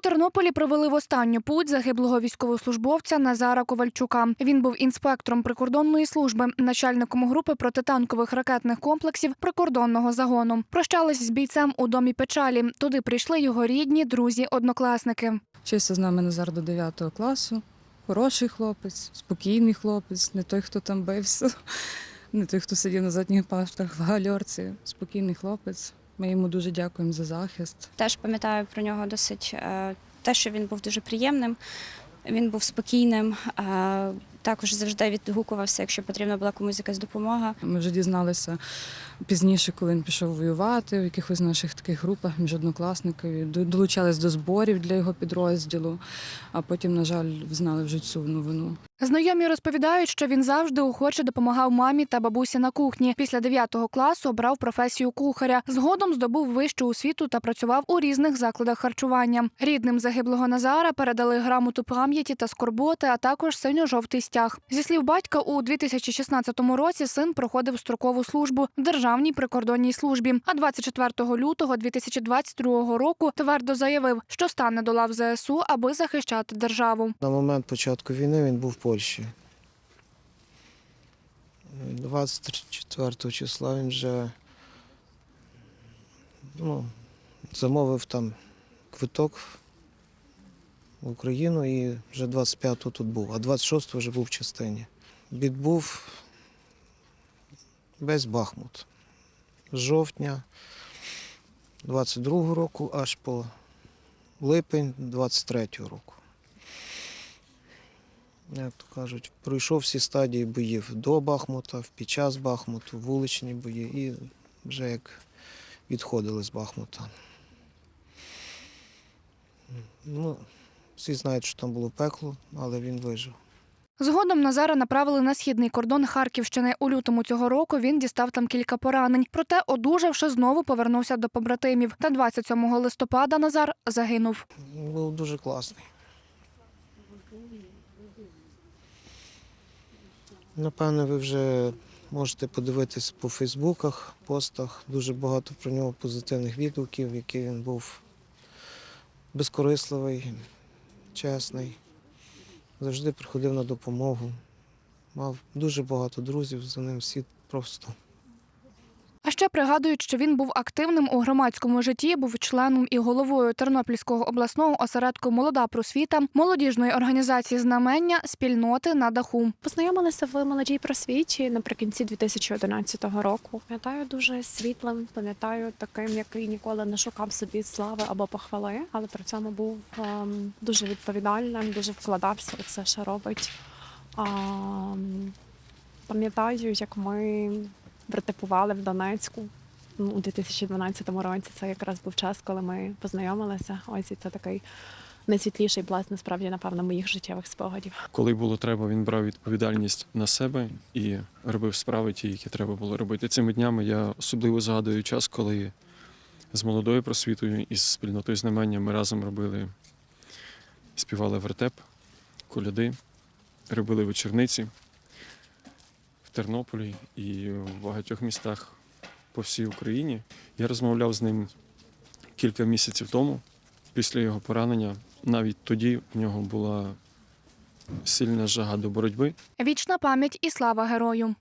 У Тернополі провели в останню путь загиблого військовослужбовця Назара Ковальчука. Він був інспектором прикордонної служби, начальником групи протитанкових ракетних комплексів прикордонного загону. Прощались з бійцем у домі печалі. Туди прийшли його рідні, друзі, однокласники. Вчився з нами Назар до 9 класу. Хороший хлопець, спокійний хлопець, не той, хто там бився, не той, хто сидів на задніх паштах в гальорці. Спокійний хлопець. Ми йому дуже дякуємо за захист. Теж пам'ятаю про нього досить е, те, що він був дуже приємним, він був спокійним, е, також завжди відгукувався, якщо потрібна була комусь якась допомога. Ми вже дізналися пізніше, коли він пішов воювати в якихось наших таких групах між однокласниками. Долучались до зборів для його підрозділу, а потім, на жаль, знали вже цю новину. Знайомі розповідають, що він завжди охоче допомагав мамі та бабусі на кухні. Після 9 класу обрав професію кухаря. Згодом здобув вищу освіту та працював у різних закладах харчування. Рідним загиблого Назара передали грамоту пам'яті та скорботи, а також синьо-жовтий стяг. Зі слів батька, у 2016 році син проходив строкову службу в державній прикордонній службі. А 24 лютого 2022 року твердо заявив, що стане до лав ЗСУ, аби захищати державу. На момент початку війни він був в Польщі. 24 числа він вже ну, замовив там квиток в Україну і вже 25-го тут був, а 26-го вже був в частині. Відбув весь Бахмут. З жовтня 22-го року аж по липень 23-го року як то кажуть, пройшов всі стадії боїв до Бахмута, під час Бахмуту, вуличні бої і вже як відходили з Бахмута. Ну, всі знають, що там було пекло, але він вижив. Згодом Назара направили на східний кордон Харківщини. У лютому цього року він дістав там кілька поранень. Проте, одужавши, знову повернувся до побратимів. Та 27 листопада Назар загинув. Він був дуже класний. Напевно, ви вже можете подивитись по Фейсбуках, постах. Дуже багато про нього позитивних відгуків, який він був безкорисливий, чесний, завжди приходив на допомогу. Мав дуже багато друзів, за ним всі просто А ще пригадують, що він був активним у громадському житті, був членом і головою Тернопільського обласного осередку Молода просвіта, молодіжної організації знамення спільноти на даху. Познайомилися в молодій просвіті наприкінці 2011 року. Пам'ятаю дуже світлим, пам'ятаю таким, який ніколи не шукав собі слави або похвали, але при цьому був ем, дуже відповідальним, дуже вкладався у все, що робить. Ем, пам'ятаю, як ми вертепували в Донецьку. ну, У 2012 році це якраз був час, коли ми познайомилися. Ось і це такий найсвітліший пласт, насправді, напевно, моїх життєвих спогадів. Коли було треба, він брав відповідальність на себе і робив справи ті, які треба було робити. Цими днями я особливо згадую час, коли з молодою просвітою і з спільнотою знамення ми разом робили, співали вертеп, коляди, робили вечорниці Тернополі і в багатьох містах по всій Україні. Я розмовляв з ним кілька місяців тому, після його поранення. Навіть тоді в нього була сильна жага до боротьби. Вічна пам'ять і слава герою.